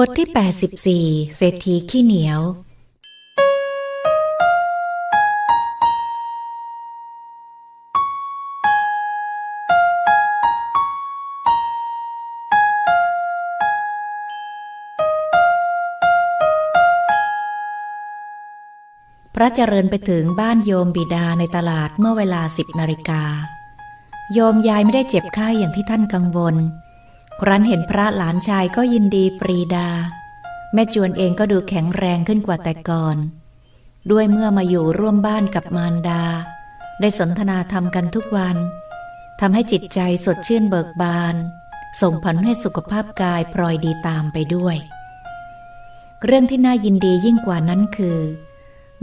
บทที่ 84 เศรษฐีขี้เหนียว พระเจริญไปถึงบ้านโยมบิดาในตลาดเมื่อเวลาสิบนาฬิกา โยมยายไม่ได้เจ็บไข้อย่างที่ท่านกังวล ครั้นเห็นพระหลานชายก็ยินดีปรีดา แม่จวนเองก็ดูแข็งแรงขึ้นกว่าแต่ก่อน ด้วยเมื่อมาอยู่ร่วมบ้านกับมารดา ได้สนทนาธรรมกันทุกวันทำให้จิตใจสดชื่นเบิกบาน ส่งผลให้สุขภาพกายพลอยดีตามไปด้วย เรื่องที่น่ายินดียิ่งกว่านั้นคือ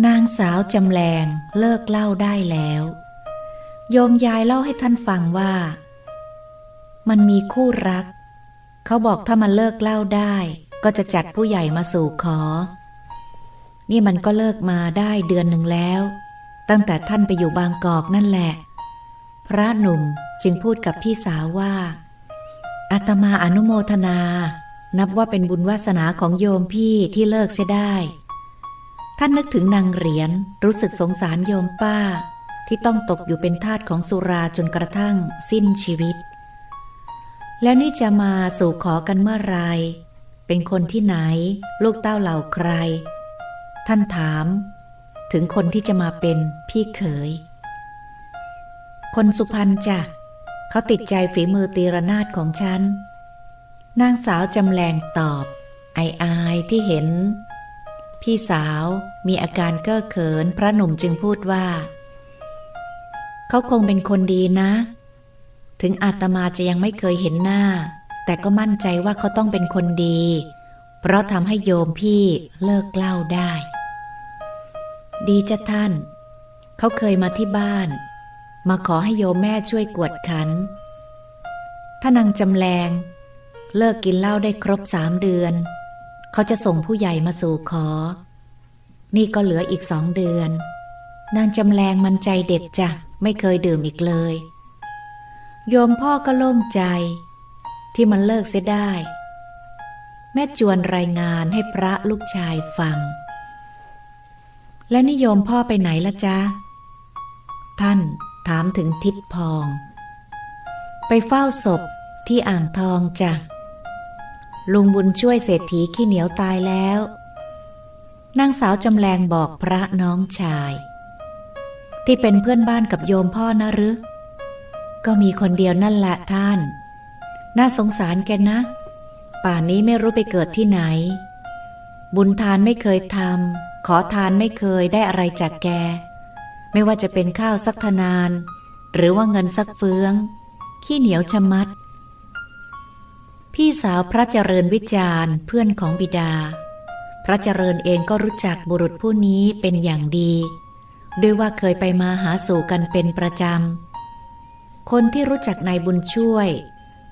นางสาวจำแรงเลิกเล่าได้แล้ว โยมยายเล่าให้ท่านฟังว่า มันมีคู่รัก เขาบอกถ้ามันเลิกเล่าได้ ก็จะจัดผู้ใหญ่มาสู่ขอ นี่มันก็เลิกมาได้เดือนหนึ่งแล้ว ตั้งแต่ท่านไปอยู่บางกอกนั่นแหละ พระหนุ่มจึงพูดกับพี่สาวว่าอาตมาอนุโมทนา นับว่าเป็นบุญวาสนาของโยมพี่ที่เลิกเสียได้ ท่านนึกถึงนางเหรียญรู้สึกสงสารโยมป้า ที่ต้องตกอยู่เป็นทาสของสุราจนกระทั่งสิ้นชีวิต แล้วนี่จะมาสู่ขอกันเมื่อไร เป็นคนที่ไหน ลูกเต้าเหล่าใคร ท่านถาม ถึงคนที่จะมาเป็นพี่เขย คนสุพรรณจ้ะเขาติดใจฝีมือตีระนาดของฉัน นางสาวจำแรงตอบ ไออายที่เห็น พี่สาวมีอาการเก้อเขินพระหนุ่มจึงพูดว่า เขาคงเป็นคนดีนะ ถึงอาตมาจะยังไม่เคยเห็นหน้า แต่ก็มั่นใจว่าเขาต้องเป็นคนดี เพราะทำให้โยมพี่เลิกเล่าได้ ดีจ้ะท่าน เขาเคยมาที่บ้าน มาขอให้โยมแม่ช่วยกวดขัน ถ้านางจำแรงเลิกกินเหล้าได้ครบสามเดือน เขาจะส่งผู้ใหญ่มาสู่ขอ นี่ก็เหลืออีกสองเดือน นางจำแรงมันใจเด็ดจ้ะ ไม่เคยดื่มอีกเลย โยมพ่อก็โล่งใจ ที่มันเลิกเสียได้ แม่จวนรายงานให้พระลูกชายฟัง แล้วนิยมพ่อไปไหนละจ๊ะ ท่านถามถึงทิดพอง ไปเฝ้าศพที่อ่างทองจ้ะลุงบุญช่วยเศรษฐีขี้เหนียวตายแล้วนางสาวจำแรงบอกพระน้องชาย ที่เป็นเพื่อนบ้านกับโยมพ่อนะหรือ ก็มีคนเดียวนั่นแหละท่าน น่าสงสารแกนะ ป่านนี้ไม่รู้ไปเกิดที่ไหน บุญทานไม่เคยทำขอทานไม่เคยได้อะไรจากแก ไม่ว่าจะเป็นข้าวสักทนาน หรือว่าเงินสักเฟือง ขี้เหนียวชะมัด พี่สาวพระเจริญวิจารณ์เพื่อนของบิดา พระเจริญเองก็รู้จักบุรุษผู้นี้เป็นอย่างดี ด้วยว่าเคยไปมาหาสู่กันเป็นประจำ คนที่รู้จักนายบุญช่วย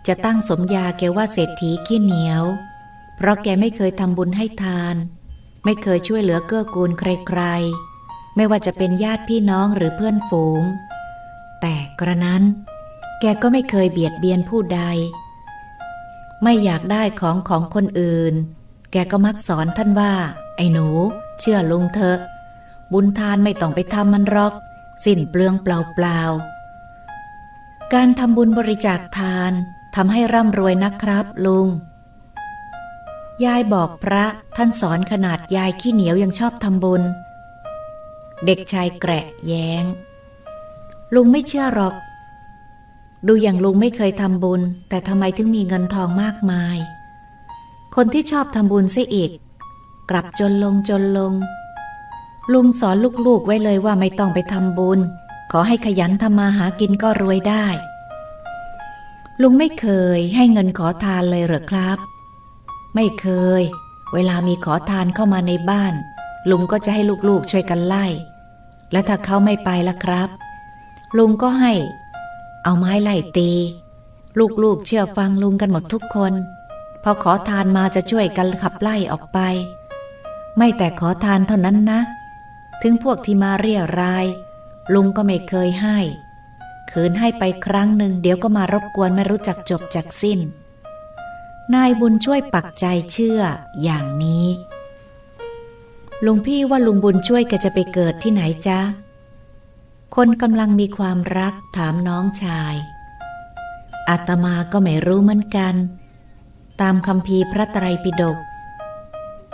จะตั้งสมญาแกว่าเศรษฐีขี้เหนียว เพราะแกไม่เคยทำบุญให้ทาน ไม่เคยช่วยเหลือเกื้อกูลใครๆ ไม่ว่าจะเป็นญาติพี่น้องหรือเพื่อนฝูง แต่กระนั้น แกก็ไม่เคยเบียดเบียนผู้ใด ไม่อยากได้ของของคนอื่น แกก็มักสอนท่านว่า ไอ้หนู เชื่อลุงเถอะ บุญทานไม่ต้องไปทำมันหรอก สิ้นเปลืองเปล่าๆ การทำบุญบริจาคทานทำให้ร่ำรวยนะครับลุง ยายบอกพระท่านสอนขนาดยายขี้เหนียวยังชอบทำบุญ เด็กชายแกระแย้ง ลุงไม่เชื่อหรอก ดูอย่างลุงไม่เคยทำบุญ แต่ทำไมถึงมีเงินทองมากมาย คนที่ชอบทำบุญเสียอีก กลับจนลงจนลง ลุงสอนลูกๆไว้เลยว่าไม่ต้องไปทำบุญ ขอให้ขยันทำมาหากินก็รวยได้ ลุงไม่เคยให้เงินขอทานเลยเหรอครับ ไม่เคย เวลามีขอทานเข้ามาในบ้าน ลุงก็จะให้ลูกๆช่วยกันไล่ และถ้าเขาไม่ไปละครับ ลุงก็ให้ เอาไม้ไล่ตี ลูกๆเชื่อฟังลุงกันหมดทุกคน พอขอทานมาจะช่วยกันขับไล่ออกไป ไม่แต่ขอทานเท่านั้นนะ ถึงพวกที่มาเรียราย ลุงก็ไม่เคยให้ คืนให้ไปครั้งหนึ่งเดี๋ยวก็มารบกวนไม่รู้จักจบจากสิ้น นายบุญช่วยปักใจเชื่ออย่างนี้ ลุงพี่ว่าลุงบุญช่วยแกจะไปเกิดที่ไหนจ๊ะ คนกำลังมีความรักถามน้องชายอาตมาก็ไม่รู้เหมือนกัน ตามคำพีพระไตรปิฎก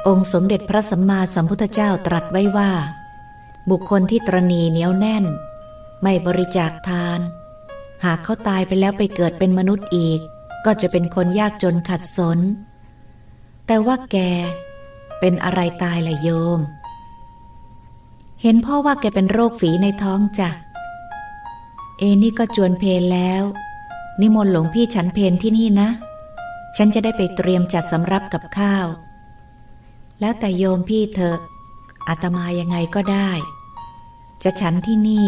องค์สมเด็จพระสัมมาสัมพุทธเจ้าตรัสไว้ว่า บุคคลที่ตรณีเหนียวแน่น ไม่บริจาคทาน หากเขาตายไปแล้วไปเกิดเป็นมนุษย์อีก ก็จะเป็นคนยากจนขัดสน แต่ว่าแก เป็นอะไรตายละโยม เห็นพ่อว่าแกเป็นโรคฝีในท้องจ้ะ เอนี่ก็จวนเพลแล้ว นิมนต์หลวงพี่ฉันเพลที่นี่นะ ฉันจะได้ไปเตรียมจัดสำรับกับข้าว แล้วแต่โยมพี่เถอะอาตมายังไงก็ได้ จะฉันที่นี่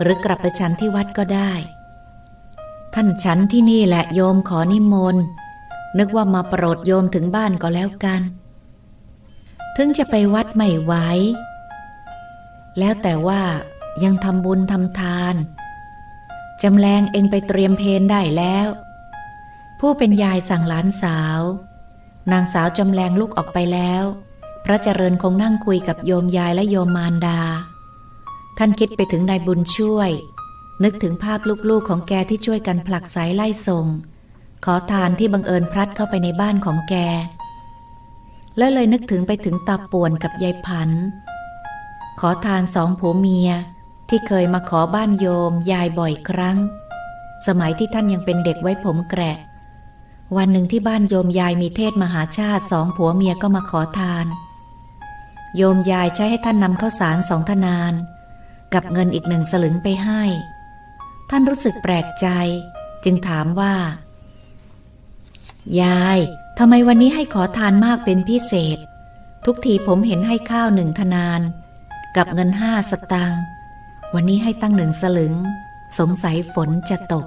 หรือกลับไปฉันที่วัดก็ได้ ท่านฉันที่นี่แหละโยมขอนิมนต์ นึกว่ามาโปรดโยมถึงบ้านก็แล้วกัน ถึงจะไปวัดไม่ไหวแล้วแต่ว่ายังทำบุญทำทาน จำแรงเองไปเตรียมเพนได้แล้ว ผู้เป็นยายสั่งหลานสาว นางสาวจำแรงลุกออกไปแล้ว พระเจริญคงนั่งคุยกับโยมยายและโยมมารดา ท่านคิดไปถึงนายบุญช่วย นึกถึงภาพลูกๆของแกที่ช่วยกันผลักสายไล่ส่ง ขอทานที่บังเอิญพลัดเข้าไปในบ้านของแก แล้วเลยนึกถึงไปถึงตาป่วนกับยายพันธ์ขอทานสองผัวเมียที่เคยมาขอบ้านโยมยายบ่อยครั้ง สมัยที่ท่านยังเป็นเด็กไว้ผมแกะ วันหนึ่งที่บ้านโยมยายมีเทศมหาชาติสองผัวเมียก็มาขอทาน โยมยายใช้ให้ท่านนำข้าวสารสองทนาน กับเงินอีกหนึ่งสลึงไปให้ ท่านรู้สึกแปลกใจ จึงถามว่า ยายทำไมวันนี้ให้ขอทานมากเป็นพิเศษ ทุกทีผมเห็นให้ข้าวหนึ่งทนาน กับเงินห้าสตางค์วันนี้ให้ตั้งหนึ่งสลึง สงสัยฝนจะตก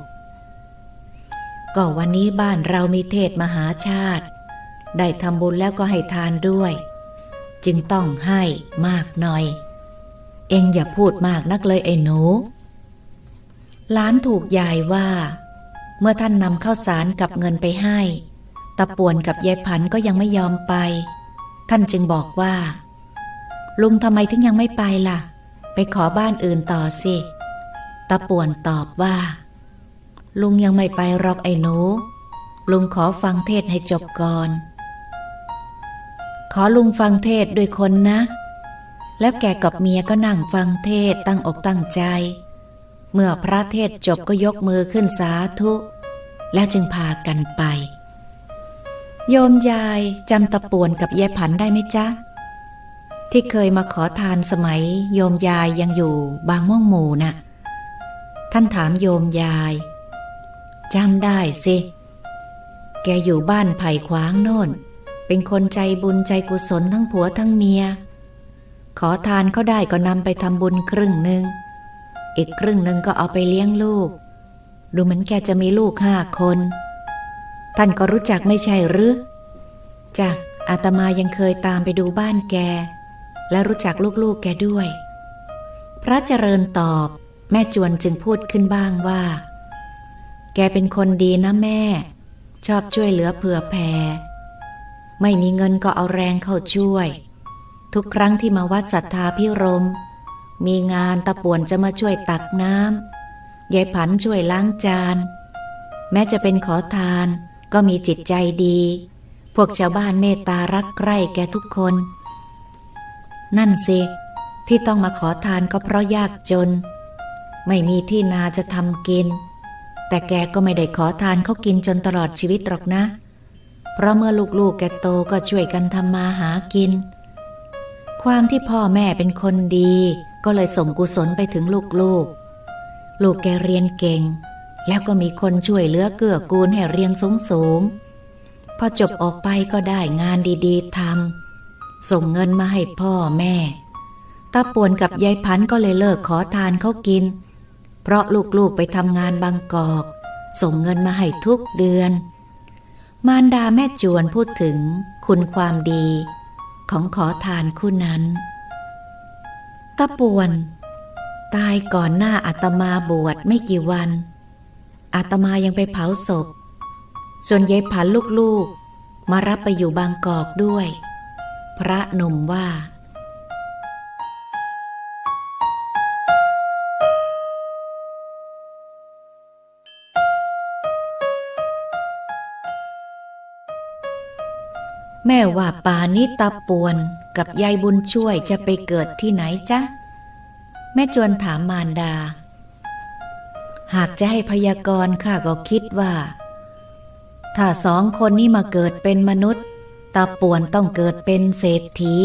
ก็วันนี้บ้านเรามีเทศมหาชาติ ได้ทำบุญแล้วก็ให้ทานด้วย จึงต้องให้มากหน่อย เองอย่าพูดมากนักเลยไอ้หนูล้านถูกยายว่า เมื่อท่านนำข้าวสารกับเงินไปให้ ตะป่วนกับยายผันก็ยังไม่ยอมไป ท่านจึงบอกว่า ลุงทำไมถึงยังไม่ไปล่ะ ไปขอบ้านอื่นต่อสิตาป่วนตอบว่า ลุงยังไม่ไปรอกไอ้หนู ลุงขอฟังเทศให้จบก่อน ขอลุงฟังเทศด้วยคนนะ แล้วแกกับเมียก็นั่งฟังเทศตั้งอกตั้งใจ เมื่อพระเทศจบก็ยกมือขึ้นสาธุ แล้วจึงพากันไป โยมยายจำตะปวนกับยายผันได้ไหมจ๊ะ ที่เคยมาขอทานสมัย โยมยายยังอยู่บางม่วงหมู่นะ่ะ ท่านถามโยมยายจำได้สิ แกอยู่บ้านไผ่ขวางโน่น เป็นคนใจบุญใจกุศลทั้งผัวทั้งเมีย ขอทานเขาได้ก็นำไปทำบุญครึ่งหนึ่ง อีกครึ่งหนึ่งก็เอาไปเลี้ยงลูก ดูเหมือนแกจะมีลูกห้าคน ท่านก็รู้จักไม่ใช่หรือจ้ะอาตมายังเคยตามไปดูบ้านแก และรู้จักลูกๆแกด้วย พระเจริญตอบแม่จวนจึงพูดขึ้นบ้างว่า แกเป็นคนดีนะแม่ ชอบช่วยเหลือเผื่อแผ่ไม่มีเงินก็เอาแรงเข้าช่วย ทุกครั้งที่มาวัดศรัทธาพิรม มีงานตะป่วนจะมาช่วยตักน้ำยายผันช่วยล้างจาน แม้จะเป็นขอทานก็มีจิตใจดี พวกชาวบ้านเมตตารักใกล้แกทุกคน นั่นสิ ที่ต้องมาขอทานก็เพราะยากจน ไม่มีที่นาจะทำกิน แต่แกก็ไม่ได้ขอทานเขากินจนตลอดชีวิตหรอกนะ เพราะเมื่อลูกๆแกโตก็ช่วยกันทำมาหากิน ความที่พ่อแม่เป็นคนดี ก็เลยส่งกุศลไปถึงลูกๆลูกลูกแกเรียนเก่ง แล้วก็มีคนช่วยเหลือเกื้อกูลให้เรียนสูงสูงพอจบออกไปก็ได้งานดีๆทำส่งเงินมาให้พ่อแม่ตาป่วนกับยายพันก็เลยเลิกขอทานเขากิน เพราะลูกๆไปทำงานบางกอก ส่งเงินมาให้ทุกเดือน มารดาแม่จวนพูดถึงคุณความดี ของขอทานคู่นั้นตาป่วน ตายก่อนหน้าอาตมาบวชไม่กี่วัน อาตมายังไปเผาศพ ส่วนยายผันลูกๆ มารับไปอยู่บางกอกด้วย พระหนุ่มว่า แม่ว่าป่านี้ตาปวนกับยายบุญช่วยจะไปเกิดที่ไหนจ๊ะ แม่จวนถามมารดา หากจะให้พยากรณ์ข้าก็คิดว่า ถ้าสองคนนี้มาเกิดเป็นมนุษย์ตาป่วนต้องเกิดเป็นเศรษฐี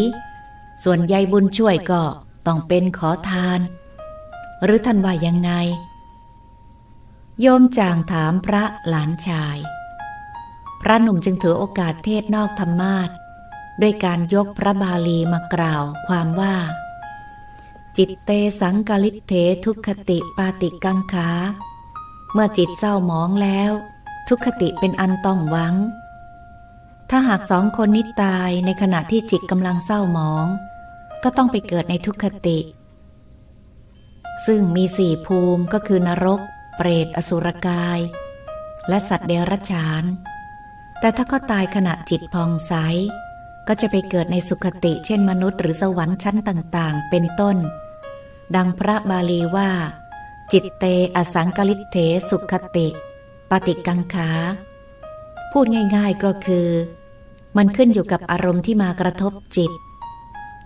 ส่วนยายบุญช่วยก็ต้องเป็นขอทาน หรือท่านว่ายังไง โยมจางถามพระหลานชาย พระหนุ่มจึงถือโอกาสเทศนอกธรรมาทด้วยการยกพระบาลีมากล่าวความว่า จิตเตสังกลิเถทุกขติปาติกังขา เมื่อจิตเศร้าหมองแล้ว ทุกขติเป็นอันต้องหวัง ถ้าหากสองคนนี้ตายในขณะที่จิตกำลังเศร้าหมอง ก็ต้องไปเกิดในทุกขติ ซึ่งมีสี่ภูมิก็คือนรก เปรตอสุรกาย และสัตว์เดรัจฉาน แต่ถ้าก็ตายขณะจิตพองใส ก็จะไปเกิดในสุขติเช่นมนุษย์หรือสวรรค์ชั้นต่างๆ เป็นต้น ดังพระบาลีว่า จิตเตอสังกลิเถสุขติ ปฏิกังขา พูดง่ายๆก็คือ มันขึ้นอยู่กับอารมณ์ที่มากระทบจิต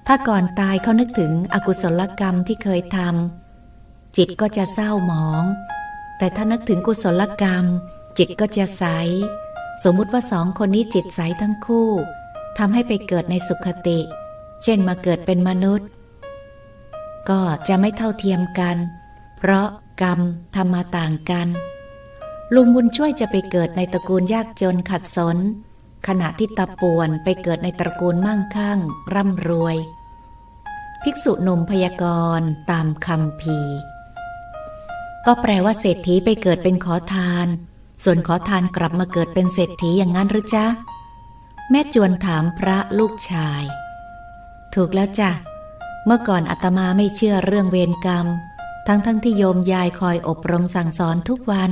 ถ้าก่อนตายเขานึกถึงอกุศลกรรมที่เคยทำจิตก็จะเศร้าหมอง แต่ถ้านึกถึงกุศลกรรม จิตก็จะใส สมมุติว่าสองคนนี้จิตใสทั้งคู่ทำให้ไปเกิดในสุขติ เช่นมาเกิดเป็นมนุษย์ ก็จะไม่เท่าเทียมกัน เพราะกรรมทำมาต่างกัน ลุงบุญช่วยจะไปเกิดในตระกูลยากจนขัดสน ขณะที่ตาป่วนไปเกิดในตระกูลมั่งคั่ง ร่ำรวย ภิกษุหนุ่มพยากรณ์ตามคำพีก็แปลว่าเศรษฐีไปเกิดเป็นขอทาน ส่วนขอทานกลับมาเกิดเป็นเศรษฐีอย่างนั้นหรือจ๊ะ แม่จวนถามพระลูกชาย ถูกแล้วจ้ะ เมื่อก่อนอาตมาไม่เชื่อเรื่องเวรกรรม ทั้งทั้งที่โยมยายคอยอบรมสั่งสอนทุกวัน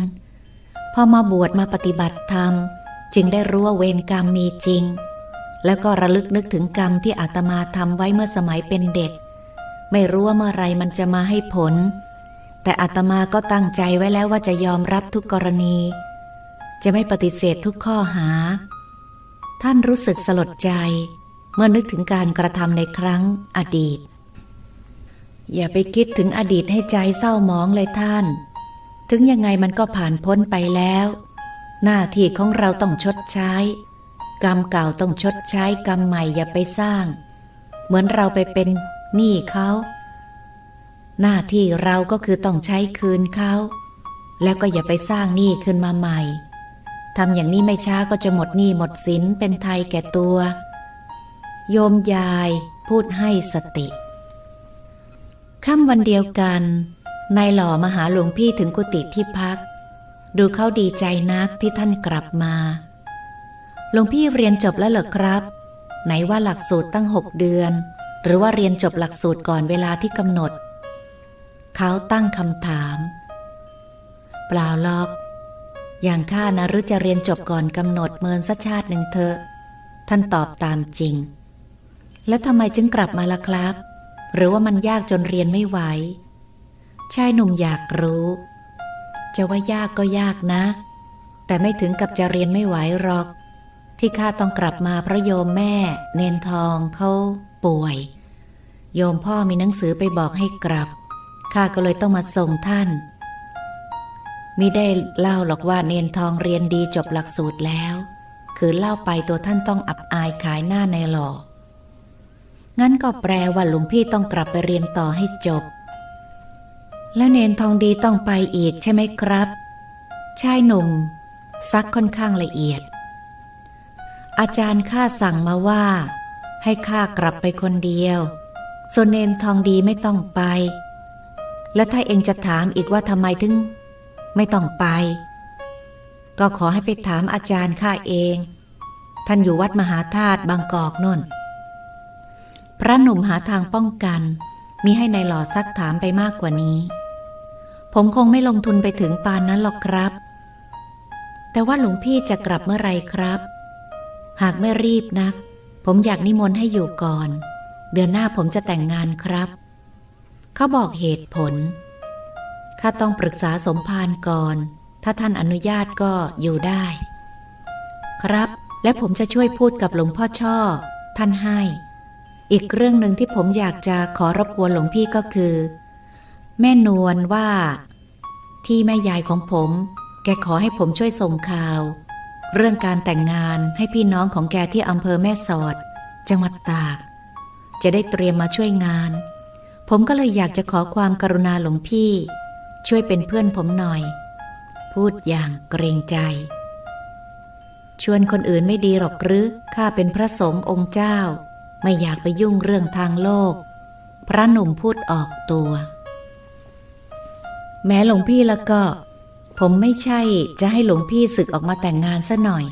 พอมาบวชมาปฏิบัติธรรม จึงได้รู้ว่าเวรกรรมมีจริง แล้วก็ระลึกนึกถึงกรรมที่อาตมาทำไว้เมื่อสมัยเป็นเด็ก ไม่รู้ว่าเมื่อไรมันจะมาให้ผล แต่อาตมาก็ตั้งใจไว้แล้วว่าจะยอมรับทุกกรณี จะไม่ปฏิเสธทุกข้อหา ท่านรู้สึกสลดใจ เมื่อนึกถึงการกระทำในครั้งอดีต อย่าไปคิดถึงอดีตให้ใจเศร้าหมองเลยท่าน ถึงยังไงมันก็ผ่านพ้นไปแล้ว หน้าที่ของเราต้องชดใช้ กรรมเก่าต้องชดใช้กรรมใหม่อย่าไปสร้าง เหมือนเราไปเป็นหนี้เขาหน้าที่เราก็คือต้องใช้คืนเขา แล้วก็อย่าไปสร้างหนี้ขึ้นมาใหม่ ทำอย่างนี้ไม่ช้าก็จะหมดหนี้หมดสินเป็นไทยแก่ตัว โยมยายพูดให้สติค่ำวันเดียวกันนายหล่อมาหาหลวงพี่ถึงกุฏิที่พัก ดูเขาดีใจนักที่ท่านกลับมา หลวงพี่เรียนจบแล้วเหรอครับ ไหนว่าหลักสูตรตั้งหกเดือน หรือว่าเรียนจบหลักสูตรก่อนเวลาที่กำหนด เขาตั้งคำถาม เปล่าลอก อย่างข้านะหรือจะเรียนจบก่อนกำหนดเมินสัชาติหนึ่งเถอะ ท่านตอบตามจริง แล้วทำไมจึงกลับมาล่ะครับ หรือว่ามันยากจนเรียนไม่ไหว ชายหนุ่มอยากรู้ จะว่ายากก็ยากนะ แต่ไม่ถึงกับจะเรียนไม่ไหวหรอก ที่ข้าต้องกลับมาเพราะโยมแม่ เนนทองเขาป่วย โยมพ่อมีหนังสือไปบอกให้กลับข้าก็เลยต้องมาส่งท่าน มิได้เล่าหรอกว่าเนนทองเรียนดีจบหลักสูตรแล้ว คือเล่าไปตัวท่านต้องอับอายขายหน้าในหล่อ งั้นก็แปลว่าหลวงพี่ต้องกลับไปเรียนต่อให้จบ แล้วเนนทองดีต้องไปอีกใช่ไหมครับ ชายหนุ่มซักค่อนข้างละเอียด อาจารย์ข้าสั่งมาว่า ให้ข้ากลับไปคนเดียว ส่วนเนนทองดีไม่ต้องไป และถ้าเองจะถามอีกว่าทำไมถึง ไม่ต้องไป ก็ขอให้ไปถามอาจารย์ข้าเอง ท่านอยู่วัดมหาธาตุบางกอกนนพระหนุ่มหาทางป้องกัน มีให้ในายหล่อซักถามไปมากกว่านี้ ผมคงไม่ลงทุนไปถึงปานนั้นหรอกครับ แต่ว่าหลวงพี่จะกลับเมื่อไรครับ หากไม่รีบนัก ผมอยากนิมนต์ให้อยู่ก่อน เดือนหน้าผมจะแต่งงานครับ เขาบอกเหตุผล ข้าต้องปรึกษาสมภารก่อน ถ้าท่านอนุญาตก็อยู่ได้ ครับ และผมจะช่วยพูดกับหลวงพ่อช่อ ท่านให้ อีกเรื่องหนึ่งที่ผมอยากจะขอรบกวนหลวงพี่ก็คือ แม่นวลว่า ที่แม่ยายของผม แกขอให้ผมช่วยส่งข่าว เรื่องการแต่งงานให้พี่น้องของแกที่อำเภอแม่สอด จังหวัดตาก จะได้เตรียมมาช่วยงาน ผมก็เลยอยากจะขอความกรุณาหลวงพี่ ช่วยเป็นเพื่อนผมหน่อย พูดอย่างเกรงใจ ชวนคนอื่นไม่ดีหรอกหรือข้าเป็นพระสงฆ์องค์เจ้า ไม่อยากไปยุ่งเรื่องทางโลก พระหนุ่มพูดออกตัว แม้หลวงพี่แล้วก็ ผมไม่ใช่จะให้หลวงพี่ศึกออกมาแต่งงานซะหน่อย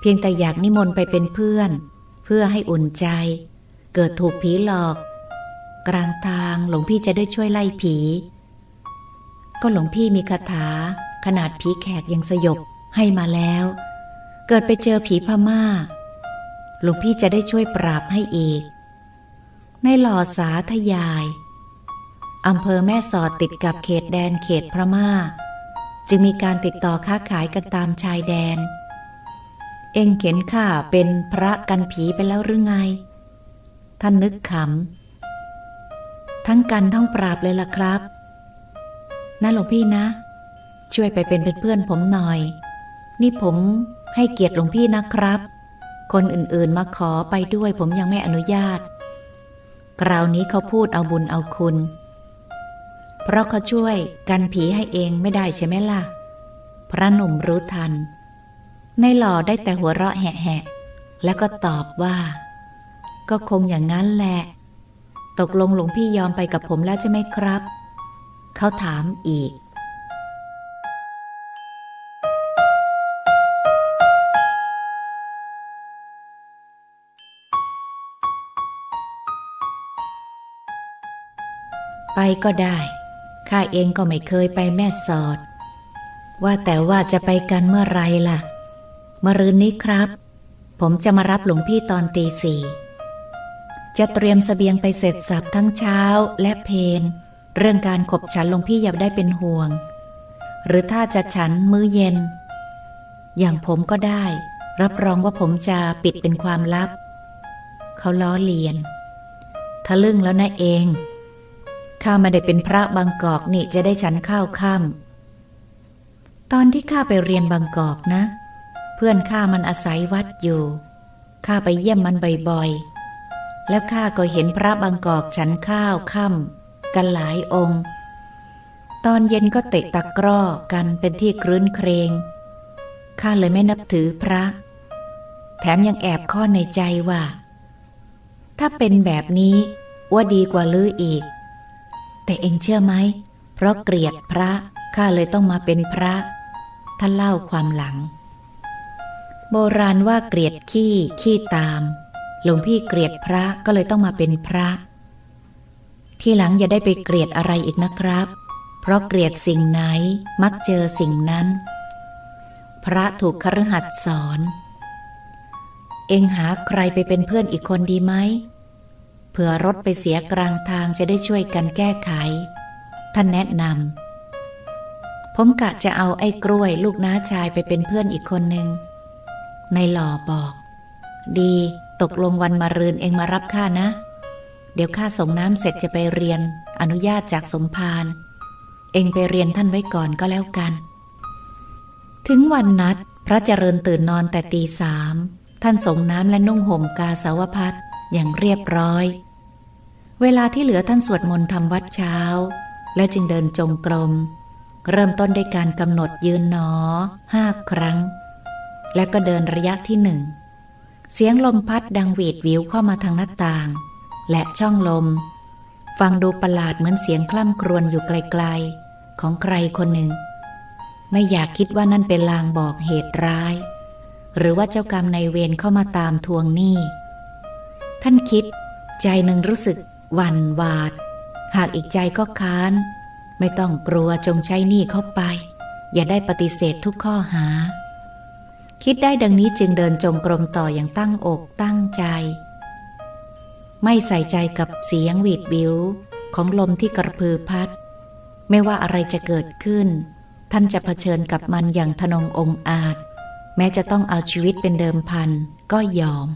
เพียงแต่อยากนิมนต์ไปเป็นเพื่อน เพื่อให้อุ่นใจ เกิดถูกผีหลอก กลางทางหลวงพี่จะได้ช่วยไล่ผี ก็หลวงพี่มีคาถา ขนาดผีแขกยังสยบให้มาแล้ว เกิดไปเจอผีพม่า หลวงพี่จะได้ช่วยปราบให้อีก ในหล่อสาธยายอำเภอแม่สอดติดกับเขตแดนเขตพม่า จึงมีการติดต่อค้าขายกันตามชายแดน เองเข็นข้าเป็นพระกันผีไปแล้วหรือไง ท่านนึกขำ ทั้งกันทั้งปราบเลยล่ะครับ นะหลวงพี่นะ ช่วยไปเป็นเพื่อนผมหน่อย นี่ผมให้เกียรติหลวงพี่นะครับ คนอื่นๆมาขอไปด้วยผมยังไม่อนุญาตคราวนี้เขาพูดเอาบุญเอาคุณ เพราะเขาช่วยกันผีให้เองไม่ได้ใช่ไหมล่ะ พระหนุ่มรู้ทัน ในหล่อได้แต่หัวเราะแหะๆแล้วก็ตอบว่า ก็คงอย่างนั้นแหละ ตกลงหลวงพี่ยอมไปกับผมแล้วใช่ไหมครับ เขาถามอีก ไปก็ได้ ข้าเองก็ไม่เคยไปแม่สอด ว่าแต่ว่าจะไปกันเมื่อไรล่ะมรืนนี้ครับ ผมจะมารับหลวงพี่ตอนตีสี่จะเตรียมสเสบียงไปเสร็จสับทั้งเช้าและเพน เรื่องการขบฉันหลวงพี่อย่าได้เป็นห่วง หรือถ้าจะฉันมื้อเย็น อย่างผมก็ได้ รับรองว่าผมจะปิดเป็นความลับ เขาล้อเลียนทะลึ่งแล้วนะเองข้าไม่ได้เป็นพระบางกอกนี่จะได้ฉันข้าวค่ำตอนที่ข้าไปเรียนบางกอกนะ เพื่อนข้ามันอาศัยวัดอยู่ข้าไปเยี่ยมมันบ่อยๆ แล้วข้าก็เห็นพระบางกอกฉันข้าวค่ำ กันหลายองค์ ตอนเย็นก็เตะตะกร้อกันเป็นที่ครื้นเครง ข้าเลยไม่นับถือพระ แถมยังแอบข้อในใจว่า ถ้าเป็นแบบนี้ว่าดีกว่าลืออีก แต่เองเชื่อไหม เพราะเกลียดพระข้าเลยต้องมาเป็นพระ ท่านเล่าความหลัง โบราณว่าเกลียดขี้ขี้ตาม หลวงพี่เกลียดพระก็เลยต้องมาเป็นพระ ที่หลังอย่าได้ไปเกลียดอะไรอีกนะครับ เพราะเกลียดสิ่งไหนมักเจอสิ่งนั้น พระถูกคฤหัสสอน เองหาใครไปเป็นเพื่อนอีกคนดีไหมเผื่อรถไปเสียกลางทางจะได้ช่วยกันแก้ไข ท่านแนะนำผมกะจะเอาไอ้กล้วยลูกน้าชายไปเป็นเพื่อนอีกคนหนึ่งในหล่อบอก ดี ตกลงวันมารืนเองมารับข้านะ เดี๋ยวข้าส่งน้ำเสร็จจะไปเรียน อนุญาตจากสมภาร เองไปเรียนท่านไว้ก่อนก็แล้วกัน ถึงวันนัดพระเจริญตื่นนอนแต่ตีสาม ท่านส่งน้ำและนุ่งห่มกาสาวพัดอย่างเรียบร้อย เวลาที่เหลือท่านสวดมนต์ทำวัดเช้า และจึงเดินจงกรม เริ่มต้นด้วยการกำหนดยืนหนอห้าครั้ง แล้วก็เดินระยะที่หนึ่ง เสียงลมพัดดังหวีดวิวเข้ามาทางหน้าต่าง และช่องลม ฟังดูประหลาดเหมือนเสียงคล่ำครวญอยู่ไกลๆ ของใครคนหนึ่ง ไม่อยากคิดว่านั่นเป็นลางบอกเหตุร้าย หรือว่าเจ้ากรรมในเวรเข้ามาตามทวงหนี้ ท่านคิด ใจหนึ่งรู้สึกหวั่นหวาด หากอีกใจก็ค้าน ไม่ต้องกลัวจงใช้หนี้เข้าไป อย่าได้ปฏิเสธทุกข้อหาคิดได้ดังนี้จึงเดินจงกรมต่ออย่างตั้งอกตั้งใจ ไม่ใส่ใจกับเสียงหวีดบิวของลมที่กระพือพัด ไม่ว่าอะไรจะเกิดขึ้น ท่านจะเผชิญกับมันอย่างทนงองอาจ แม้จะต้องเอาชีวิตเป็นเดิมพันก็ยอม